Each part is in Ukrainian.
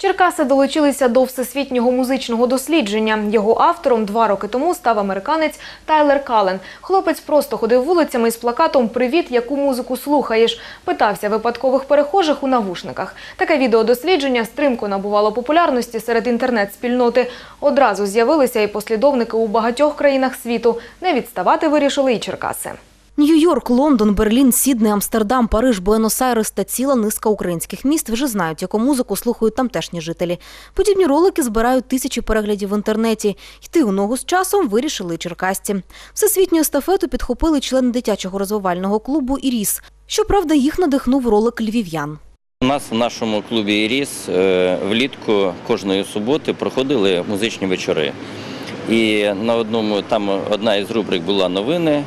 Черкаси долучилися до всесвітнього музичного дослідження. Його автором два роки тому став американець Тайлер Кален. Хлопець просто ходив вулицями із плакатом Привіт, яку музику слухаєш. Питався випадкових перехожих у навушниках. Таке відеодослідження стрімко набувало популярності серед інтернет-спільноти. Одразу з'явилися і послідовники у багатьох країнах світу. Не відставати вирішили і Черкаси. Нью-Йорк, Лондон, Берлін, Сідней, Амстердам, Париж, Буенос-Айрес та ціла низка українських міст вже знають, яку музику слухають тамтешні жителі. Подібні ролики збирають тисячі переглядів в інтернеті. Йти у ногу з часом вирішили черкасці. Всесвітню естафету підхопили члени дитячого розвивального клубу «Іріс». Щоправда, їх надихнув ролик львів'ян. У нас в нашому клубі «Іріс» е, влітку кожної суботи проходили музичні вечори. І на одному там одна із рубрик була новини,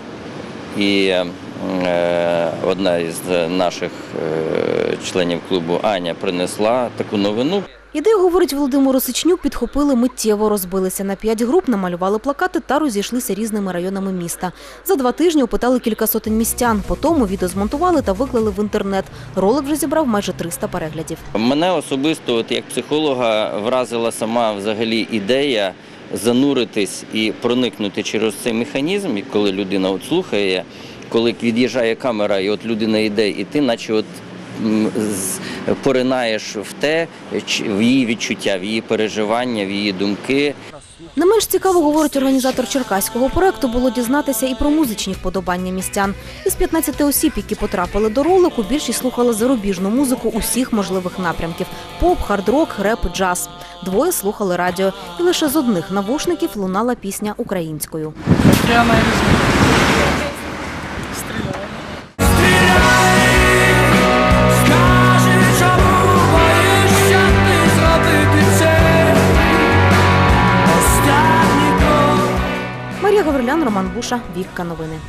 і е, одна із наших е, членів клубу Аня принесла таку новину. Ідею, говорить Володимир Росичнюк, підхопили миттєво, розбилися на п'ять груп, намалювали плакати та розійшлися різними районами міста. За два тижні опитали кілька сотень містян. Потім відео змонтували та виклали в інтернет. Ролик вже зібрав майже 300 переглядів. Мене особисто, от як психолога, вразила сама взагалі ідея зануритись і проникнути через цей механізм, і коли людина от слухає, коли від'їжджає камера, і от людина йде, і ти наче от поринаєш в те, в її відчуття, в її переживання, в її думки. Не менш цікаво, говорить організатор черкаського проекту, було дізнатися і про музичні вподобання містян. Із 15 осіб, які потрапили до ролику, більшість слухали зарубіжну музику усіх можливих напрямків: поп, хард-рок, реп, джаз. Двоє слухали радіо, і лише з одних навушників лунала пісня українською. Я на Марія Гаврилян, Роман Буша, Вікка Новини.